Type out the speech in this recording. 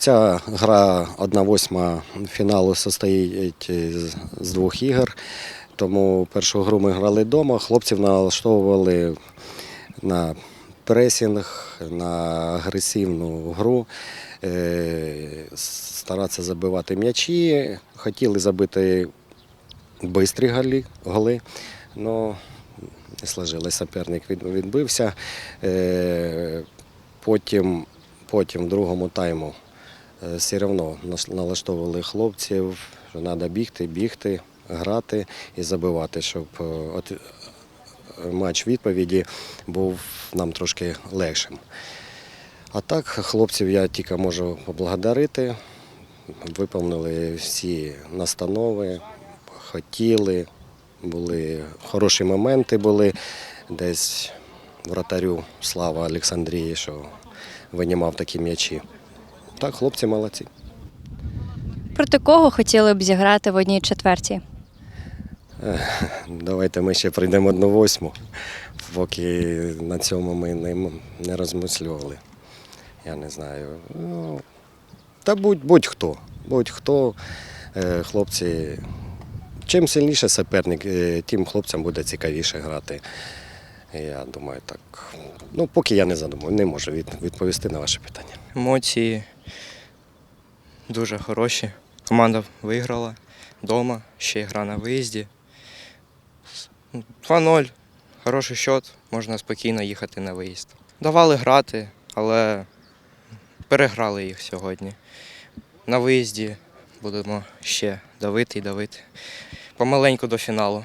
Ця гра 1-8 фіналу состоїть з- двох ігор. Тому першу гру ми грали вдома. Хлопців налаштовували на пресінг, на агресивну гру, е, старатися забивати м'ячі. Хотіли забити швидкі голи, але не сложилось. Соперник відбився. Е, Потім, потім в другому тайму все одно налаштовували хлопців, що треба бігти, бігти, грати і забивати, щоб е, е, матч відповіді був нам трошки легшим. А так, хлопців я тільки можу поблагодарити. Виповнили всі настанови, хотіли, були хороші моменти були. Десь вратарю слава Олександрії, що винімав такі м'ячі. Так, хлопці молодці. Проти кого хотіли б зіграти в одній четвертій? Давайте ми ще прийдемо одну восьму, поки на цьому ми не, не розмислювали. Я не знаю. Ну, та будь, будь-хто. Будь-хто, Е, хлопці. Чим сильніше суперник, е, тим хлопцям буде цікавіше грати. Я думаю, так. Ну, поки я не задумав, не можу відповісти на ваше питання. Емоції дуже хороші. Команда виграла вдома, ще й гра на виїзді. 2-0, хороший счет, можна спокійно їхати на виїзд. Давали грати, але переграли їх сьогодні. На виїзді будемо ще давити і давити. Помаленьку до фіналу.